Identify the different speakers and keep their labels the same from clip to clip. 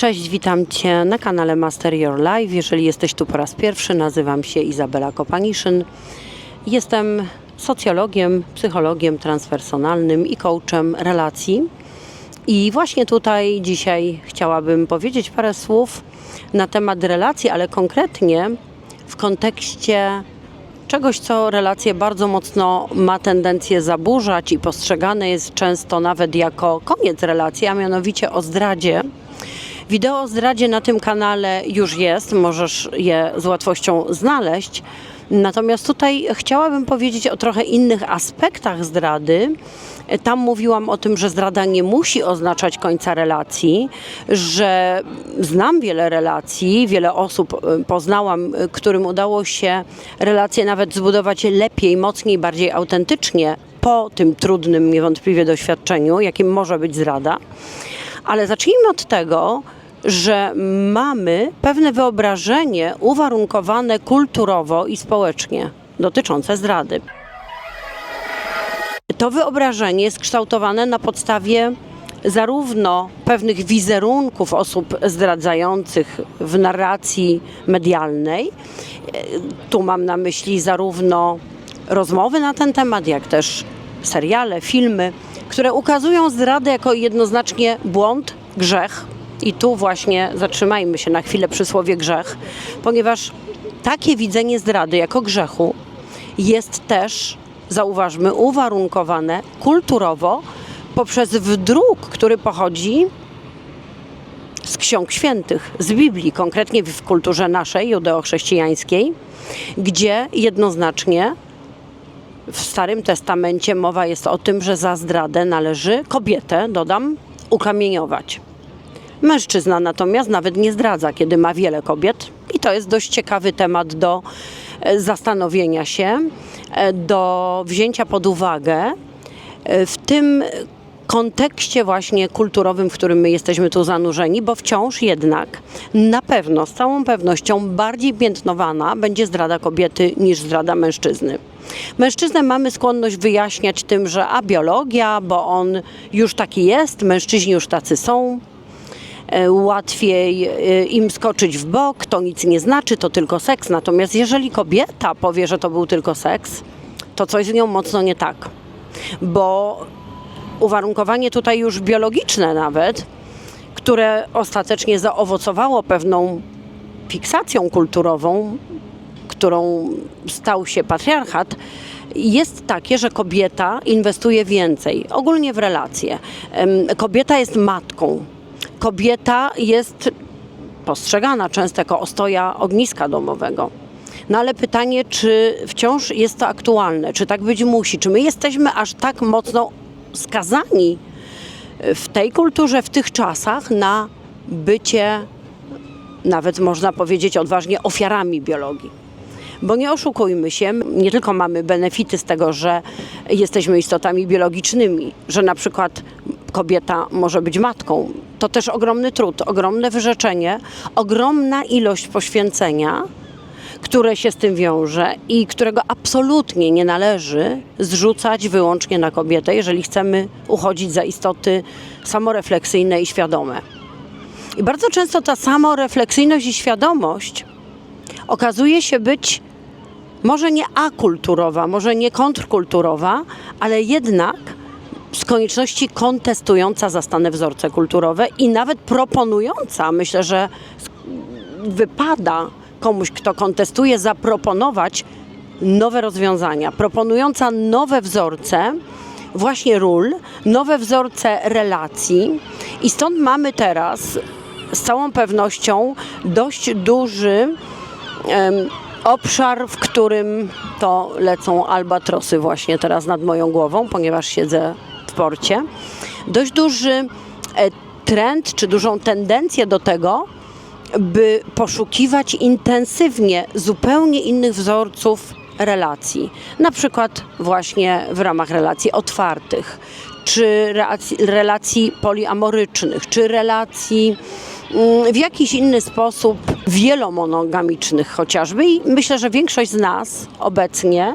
Speaker 1: Cześć, witam Cię na kanale Master Your Life. Jeżeli jesteś tu po raz pierwszy, nazywam się Izabela Kopaniszyn. Jestem socjologiem, psychologiem transpersonalnym i coachem relacji. I właśnie tutaj dzisiaj chciałabym powiedzieć parę słów na temat relacji, ale konkretnie w kontekście czegoś, co relacje bardzo mocno ma tendencję zaburzać i postrzegane jest często nawet jako koniec relacji, a mianowicie o zdradzie. Wideo o zdradzie na tym kanale już jest, możesz je z łatwością znaleźć. Natomiast tutaj chciałabym powiedzieć o trochę innych aspektach zdrady. Tam mówiłam o tym, że zdrada nie musi oznaczać końca relacji, że znam wiele relacji, wiele osób y, poznałam, y, którym udało się relacje nawet zbudować lepiej, mocniej, bardziej autentycznie po tym trudnym niewątpliwie doświadczeniu, jakim może być zdrada. Ale zacznijmy od tego, że mamy pewne wyobrażenie uwarunkowane kulturowo i społecznie dotyczące zdrady. To wyobrażenie jest kształtowane na podstawie zarówno pewnych wizerunków osób zdradzających w narracji medialnej, tu mam na myśli zarówno rozmowy na ten temat, jak też seriale, filmy, które ukazują zdradę jako jednoznacznie błąd, grzech. I tu właśnie zatrzymajmy się na chwilę przy słowie grzech, ponieważ takie widzenie zdrady jako grzechu jest też, zauważmy, uwarunkowane kulturowo poprzez wdruk, który pochodzi z ksiąg świętych, z Biblii, konkretnie w kulturze naszej, judeo-chrześcijańskiej, gdzie jednoznacznie w Starym Testamencie mowa jest o tym, że za zdradę należy kobietę, dodam, ukamieniować. Mężczyzna natomiast nawet nie zdradza, kiedy ma wiele kobiet, i to jest dość ciekawy temat do e, zastanowienia się, e, do wzięcia pod uwagę e, w tym kontekście właśnie kulturowym, w którym my jesteśmy tu zanurzeni, bo wciąż jednak na pewno, z całą pewnością bardziej piętnowana będzie zdrada kobiety niż zdrada mężczyzny. Mężczyznę mamy skłonność wyjaśniać tym, że a biologia, bo on już taki jest, mężczyźni już tacy są, łatwiej e, im skoczyć w bok, to nic nie znaczy, to tylko seks. Natomiast jeżeli kobieta powie, że to był tylko seks, to coś z nią mocno nie tak. Bo uwarunkowanie tutaj już biologiczne nawet, które ostatecznie zaowocowało pewną fiksacją kulturową, którą stał się patriarchat, jest takie, że kobieta inwestuje więcej, ogólnie w relacje. Kobieta jest matką. Kobieta jest postrzegana często jako ostoja ogniska domowego. No ale pytanie, czy wciąż jest to aktualne, czy tak być musi, czy my jesteśmy aż tak mocno skazani w tej kulturze, w tych czasach na bycie, nawet można powiedzieć odważnie, ofiarami biologii. Bo nie oszukujmy się, nie tylko mamy benefity z tego, że jesteśmy istotami biologicznymi, że na przykład kobieta może być matką. To też ogromny trud, ogromne wyrzeczenie, ogromna ilość poświęcenia, które się z tym wiąże i którego absolutnie nie należy zrzucać wyłącznie na kobietę, jeżeli chcemy uchodzić za istoty samorefleksyjne i świadome. I bardzo często ta samorefleksyjność i świadomość okazuje się być może nie akulturowa, może nie kontrkulturowa, ale jednak z konieczności kontestująca zastane wzorce kulturowe i nawet proponująca, myślę, że wypada komuś, kto kontestuje, zaproponować nowe rozwiązania, proponująca nowe wzorce właśnie ról, nowe wzorce relacji. I stąd mamy teraz z całą pewnością dość duży em, obszar, w którym to lecą albatrosy właśnie teraz nad moją głową, ponieważ siedzę w porcie. Dość duży e, trend, czy dużą tendencję do tego, by poszukiwać intensywnie zupełnie innych wzorców relacji. Na przykład właśnie w ramach relacji otwartych, czy relacji, relacji poliamorycznych, czy relacji mm, w jakiś inny sposób wielomonogamicznych chociażby. I myślę, że większość z nas obecnie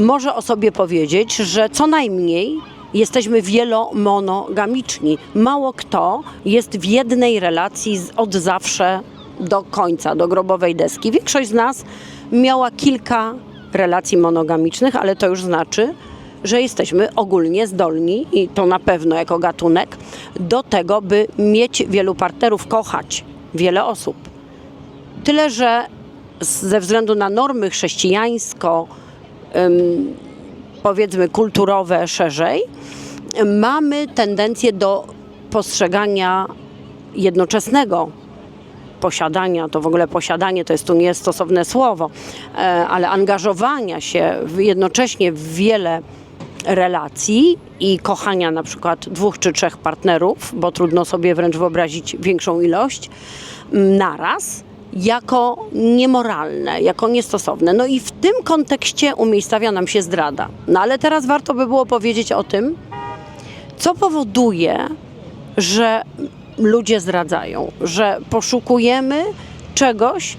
Speaker 1: może o sobie powiedzieć, że co najmniej jesteśmy wielomonogamiczni. Mało kto jest w jednej relacji od zawsze do końca, do grobowej deski. Większość z nas miała kilka relacji monogamicznych, ale to już znaczy, że jesteśmy ogólnie zdolni i to na pewno jako gatunek do tego, by mieć wielu partnerów, kochać wiele osób. Tyle, że ze względu na normy chrześcijańsko, powiedzmy kulturowe szerzej, mamy tendencję do postrzegania jednoczesnego posiadania, to w ogóle posiadanie to jest tu niestosowne słowo, e, ale angażowania się jednocześnie w wiele relacji i kochania na przykład dwóch czy trzech partnerów, bo trudno sobie wręcz wyobrazić większą ilość, naraz, jako niemoralne, jako niestosowne. No i w tym kontekście umiejscawia nam się zdrada. No ale teraz warto by było powiedzieć o tym, co powoduje, że ludzie zdradzają, że poszukujemy czegoś,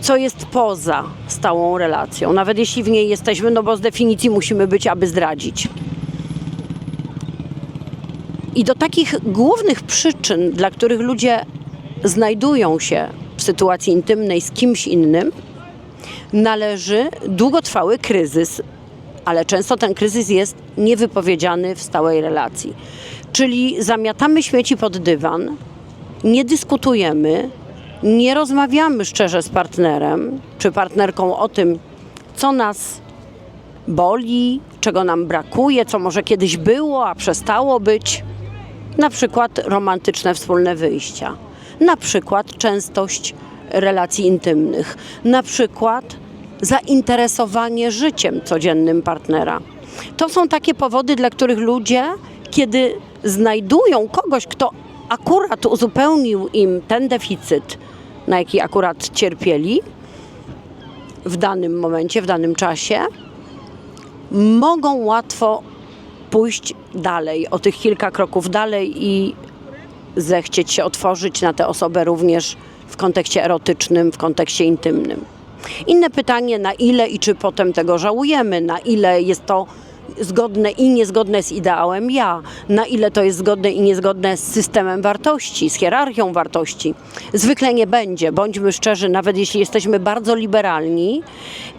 Speaker 1: co jest poza stałą relacją, nawet jeśli w niej jesteśmy, no bo z definicji musimy być, aby zdradzić. I do takich głównych przyczyn, dla których ludzie znajdują się w sytuacji intymnej z kimś innym, należy długotrwały kryzys, ale często ten kryzys jest niewypowiedziany w stałej relacji. Czyli zamiatamy śmieci pod dywan, nie dyskutujemy, nie rozmawiamy szczerze z partnerem czy partnerką o tym, co nas boli, czego nam brakuje, co może kiedyś było, a przestało być. Na przykład romantyczne wspólne wyjścia, na przykład częstość relacji intymnych, na przykład zainteresowanie życiem codziennym partnera. To są takie powody, dla których ludzie, kiedy znajdują kogoś, kto akurat uzupełnił im ten deficyt, na jaki akurat cierpieli w danym momencie, w danym czasie, mogą łatwo pójść dalej, o tych kilka kroków dalej i zechcieć się otworzyć na tę osobę również w kontekście erotycznym, w kontekście intymnym. Inne pytanie, na ile i czy potem tego żałujemy, na ile jest to zgodne i niezgodne z ideałem ja, na ile to jest zgodne i niezgodne z systemem wartości, z hierarchią wartości. Zwykle nie będzie, bądźmy szczerzy, nawet jeśli jesteśmy bardzo liberalni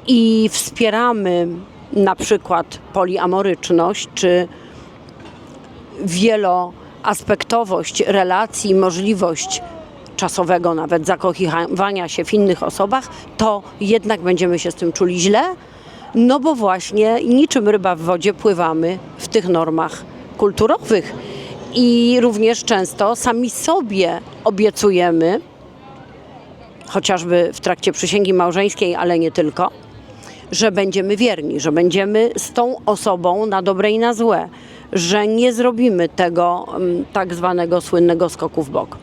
Speaker 1: i wspieramy na przykład poliamoryczność czy wieloaspektowość relacji, możliwość czasowego nawet zakochiwania się w innych osobach, to jednak będziemy się z tym czuli źle, no bo właśnie niczym ryba w wodzie pływamy w tych normach kulturowych. I również często sami sobie obiecujemy, chociażby w trakcie przysięgi małżeńskiej, ale nie tylko, że będziemy wierni, że będziemy z tą osobą na dobre i na złe, że nie zrobimy tego mm, tak zwanego słynnego skoku w bok.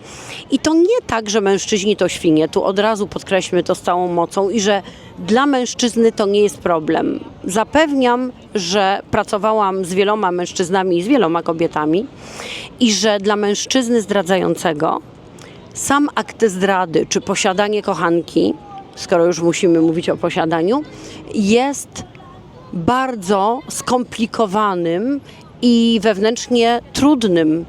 Speaker 1: I to nie tak, że mężczyźni to świnie, tu od razu podkreślmy to z całą mocą i że dla mężczyzny to nie jest problem. Zapewniam, że pracowałam z wieloma mężczyznami i z wieloma kobietami i że dla mężczyzny zdradzającego sam akt zdrady czy posiadanie kochanki, skoro już musimy mówić o posiadaniu, jest bardzo skomplikowanym i wewnętrznie trudnym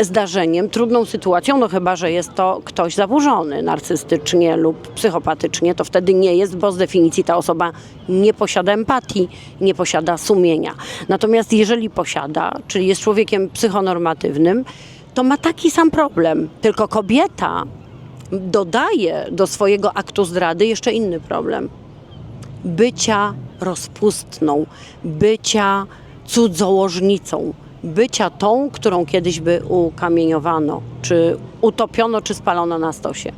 Speaker 1: zdarzeniem, trudną sytuacją, no chyba, że jest to ktoś zaburzony narcystycznie lub psychopatycznie, to wtedy nie jest, bo z definicji ta osoba nie posiada empatii, nie posiada sumienia. Natomiast jeżeli posiada, czyli jest człowiekiem psychonormatywnym, to ma taki sam problem, tylko kobieta dodaje do swojego aktu zdrady jeszcze inny problem bycia rozpustną, bycia cudzołożnicą, bycia tą, którą kiedyś by ukamieniowano, czy utopiono, czy spalono na stosie.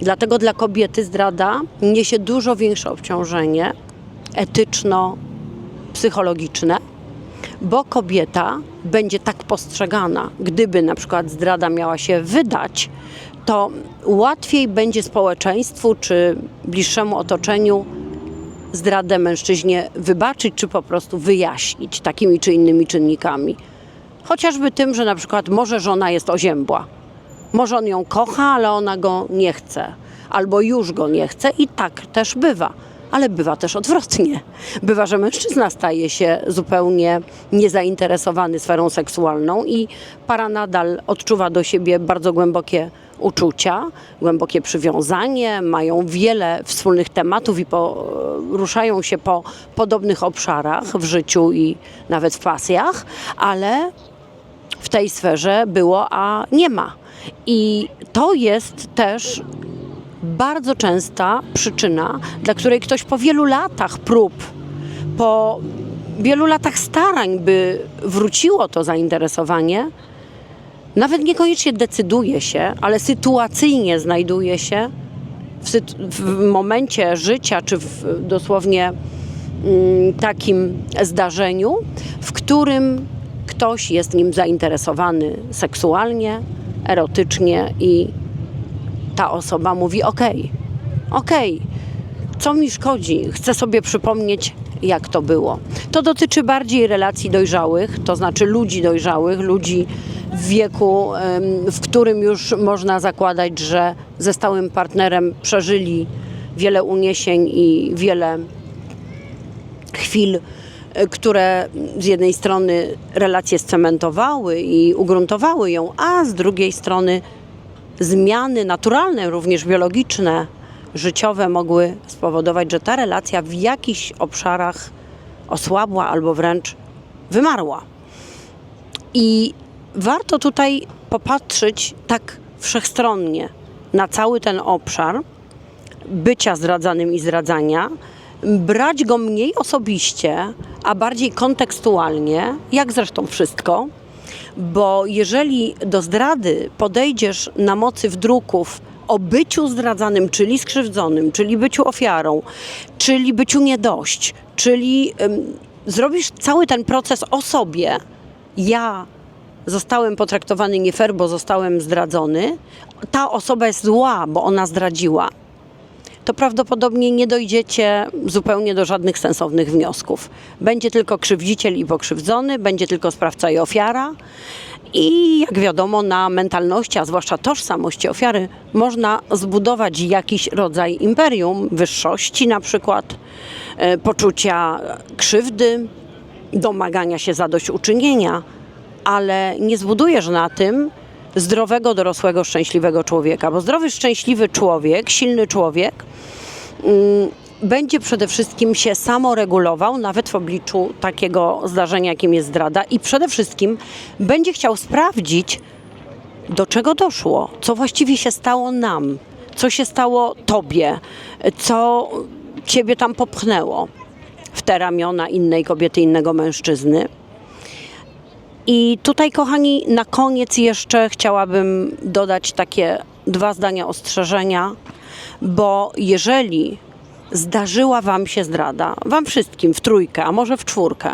Speaker 1: Dlatego dla kobiety zdrada niesie dużo większe obciążenie etyczno-psychologiczne, bo kobieta będzie tak postrzegana. Gdyby na przykład zdrada miała się wydać, to łatwiej będzie społeczeństwu czy bliższemu otoczeniu zdradę mężczyźnie wybaczyć, czy po prostu wyjaśnić takimi czy innymi czynnikami. Chociażby tym, że na przykład może żona jest oziębła. Może on ją kocha, ale ona go nie chce. Albo już go nie chce i tak też bywa. ale bywa też odwrotnie. Bywa, że mężczyzna staje się zupełnie niezainteresowany sferą seksualną i para nadal odczuwa do siebie bardzo głębokie uczucia, głębokie przywiązanie, mają wiele wspólnych tematów i poruszają się po podobnych obszarach w życiu i nawet w pasjach, ale w tej sferze było, a nie ma. I to jest też bardzo częsta przyczyna, dla której ktoś po wielu latach prób, po wielu latach starań, by wróciło to zainteresowanie, nawet niekoniecznie decyduje się, ale sytuacyjnie znajduje się w, sytu- w momencie życia, czy w dosłownie mm, takim zdarzeniu, w którym ktoś jest nim zainteresowany seksualnie, erotycznie i ta osoba mówi: Okej, okej, co mi szkodzi? Chcę sobie przypomnieć, jak to było. To dotyczy bardziej relacji dojrzałych, to znaczy ludzi dojrzałych, ludzi w wieku, w którym już można zakładać, że ze stałym partnerem przeżyli wiele uniesień i wiele chwil, e, które z jednej strony relacje scementowały i ugruntowały ją, a z drugiej strony zmiany naturalne, również biologiczne, życiowe mogły spowodować, że ta relacja w jakichś obszarach osłabła albo wręcz wymarła. I warto tutaj popatrzeć tak wszechstronnie na cały ten obszar bycia zdradzanym i zdradzania, brać go mniej osobiście, a bardziej kontekstualnie, jak zresztą wszystko, bo jeżeli do zdrady podejdziesz na mocy wdruków o byciu zdradzanym, czyli skrzywdzonym, czyli byciu ofiarą, czyli byciu nie dość, czyli ym, zrobisz cały ten proces o sobie, ja zostałem potraktowany nie fair, bo zostałem zdradzony, ta osoba jest zła, bo ona zdradziła, to prawdopodobnie nie dojdziecie zupełnie do żadnych sensownych wniosków. Będzie tylko krzywdziciel i pokrzywdzony, będzie tylko sprawca i ofiara. I jak wiadomo, na mentalności, a zwłaszcza tożsamości ofiary, można zbudować jakiś rodzaj imperium, wyższości na przykład, e, poczucia krzywdy, domagania się zadośćuczynienia, ale nie zbudujesz na tym zdrowego, dorosłego, szczęśliwego człowieka, bo zdrowy, szczęśliwy człowiek, silny człowiek mm, będzie przede wszystkim się samoregulował, nawet w obliczu takiego zdarzenia, jakim jest zdrada, i przede wszystkim będzie chciał sprawdzić, do czego doszło, co właściwie się stało nam, co się stało tobie, co ciebie tam popchnęło w te ramiona innej kobiety, innego mężczyzny. I tutaj, kochani, na koniec jeszcze chciałabym dodać takie dwa zdania ostrzeżenia, bo jeżeli zdarzyła Wam się zdrada, Wam wszystkim w trójkę, a może w czwórkę,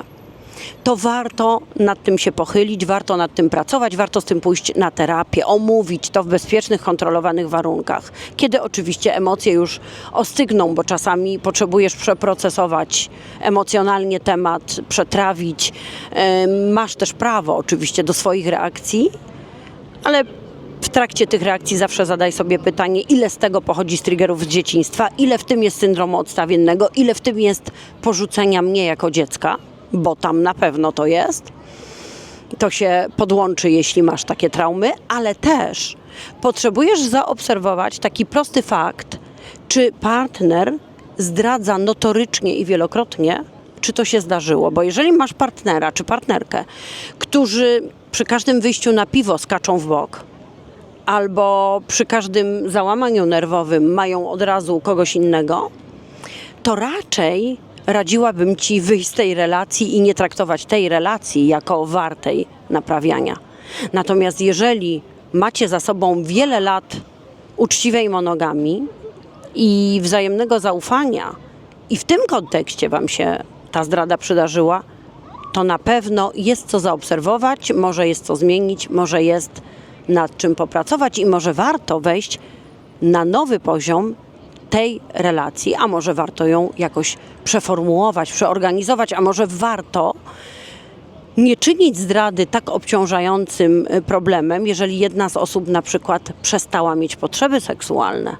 Speaker 1: to warto nad tym się pochylić, warto nad tym pracować, warto z tym pójść na terapię, omówić to w bezpiecznych, kontrolowanych warunkach. Kiedy oczywiście emocje już ostygną, bo czasami potrzebujesz przeprocesować emocjonalnie temat, przetrawić. Masz też prawo oczywiście do swoich reakcji, ale w trakcie tych reakcji zawsze zadaj sobie pytanie, ile z tego pochodzi z triggerów z dzieciństwa, ile w tym jest syndromu odstawiennego, ile w tym jest porzucenia mnie jako dziecka, bo tam na pewno to jest. To się podłączy, jeśli masz takie traumy, ale też potrzebujesz zaobserwować taki prosty fakt, czy partner zdradza notorycznie i wielokrotnie, czy to się zdarzyło. Bo jeżeli masz partnera czy partnerkę, którzy przy każdym wyjściu na piwo skaczą w bok, albo przy każdym załamaniu nerwowym mają od razu kogoś innego, to raczej radziłabym ci wyjść z tej relacji i nie traktować tej relacji jako wartej naprawiania. Natomiast jeżeli macie za sobą wiele lat uczciwej monogami i wzajemnego zaufania, i w tym kontekście Wam się ta zdrada przydarzyła, to na pewno jest co zaobserwować, może jest co zmienić, może jest nad czym popracować i może warto wejść na nowy poziom tej relacji, a może warto ją jakoś przeformułować, przeorganizować, a może warto nie czynić zdrady tak obciążającym y, problemem, jeżeli jedna z osób na przykład przestała mieć potrzeby seksualne.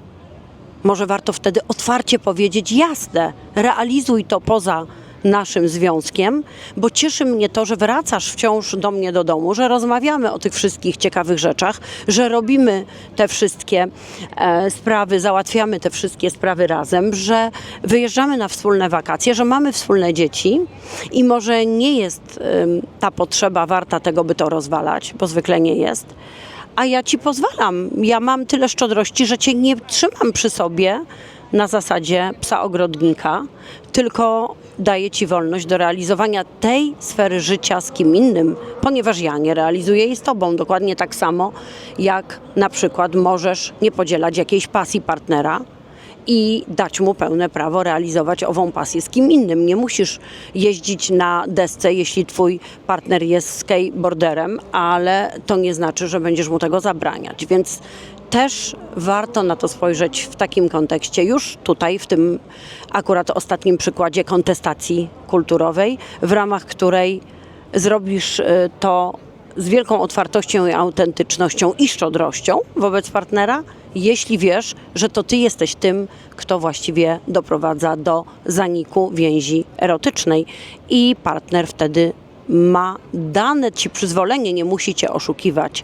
Speaker 1: Może warto wtedy otwarcie powiedzieć: jasne, realizuj to poza naszym związkiem, bo cieszy mnie to, że wracasz wciąż do mnie do domu, że rozmawiamy o tych wszystkich ciekawych rzeczach, że robimy te wszystkie e, sprawy, załatwiamy te wszystkie sprawy razem, że wyjeżdżamy na wspólne wakacje, że mamy wspólne dzieci i może nie jest em, ta potrzeba warta tego, by to rozwalać, bo zwykle nie jest. A ja ci pozwalam. Ja mam tyle szczodrości, że cię nie trzymam przy sobie na zasadzie psa ogrodnika, tylko daję ci wolność do realizowania tej sfery życia z kim innym, ponieważ ja nie realizuję jej z tobą. Dokładnie tak samo, jak na przykład możesz nie podzielać jakiejś pasji partnera, i dać mu pełne prawo realizować ową pasję z kim innym. Nie musisz jeździć na desce, jeśli twój partner jest skateboarderem, ale to nie znaczy, że będziesz mu tego zabraniać. Więc też warto na to spojrzeć w takim kontekście, już tutaj, w tym akurat ostatnim przykładzie kontestacji kulturowej, w ramach której zrobisz y, to z wielką otwartością i autentycznością i szczodrością wobec partnera, jeśli wiesz, że to ty jesteś tym, kto właściwie doprowadza do zaniku więzi erotycznej i partner wtedy ma dane ci przyzwolenie, nie musi cię oszukiwać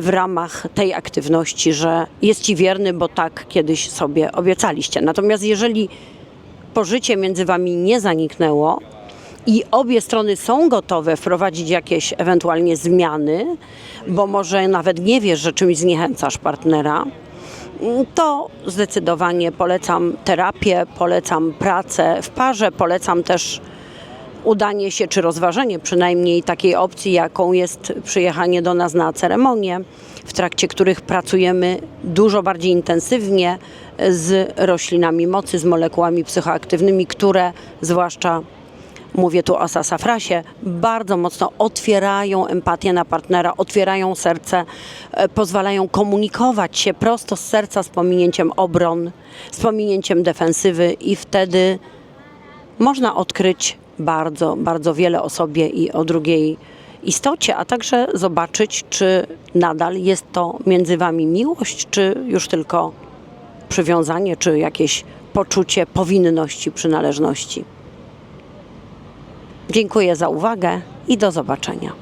Speaker 1: w ramach tej aktywności, że jest ci wierny, bo tak kiedyś sobie obiecaliście. Natomiast jeżeli pożycie między wami nie zaniknęło i obie strony są gotowe wprowadzić jakieś ewentualnie zmiany, bo może nawet nie wiesz, że czymś zniechęcasz partnera, to zdecydowanie polecam terapię, polecam pracę w parze, polecam też udanie się czy rozważenie przynajmniej takiej opcji, jaką jest przyjechanie do nas na ceremonię, w trakcie których pracujemy dużo bardziej intensywnie z roślinami mocy, z molekułami psychoaktywnymi, które zwłaszcza mówię tu o sasafrasie, bardzo mocno otwierają empatię na partnera, otwierają serce, e, pozwalają komunikować się prosto z serca z pominięciem obron, z pominięciem defensywy i wtedy można odkryć bardzo, bardzo wiele o sobie i o drugiej istocie, a także zobaczyć, czy nadal jest to między wami miłość, czy już tylko przywiązanie, czy jakieś poczucie powinności, przynależności. Dziękuję za uwagę i do zobaczenia.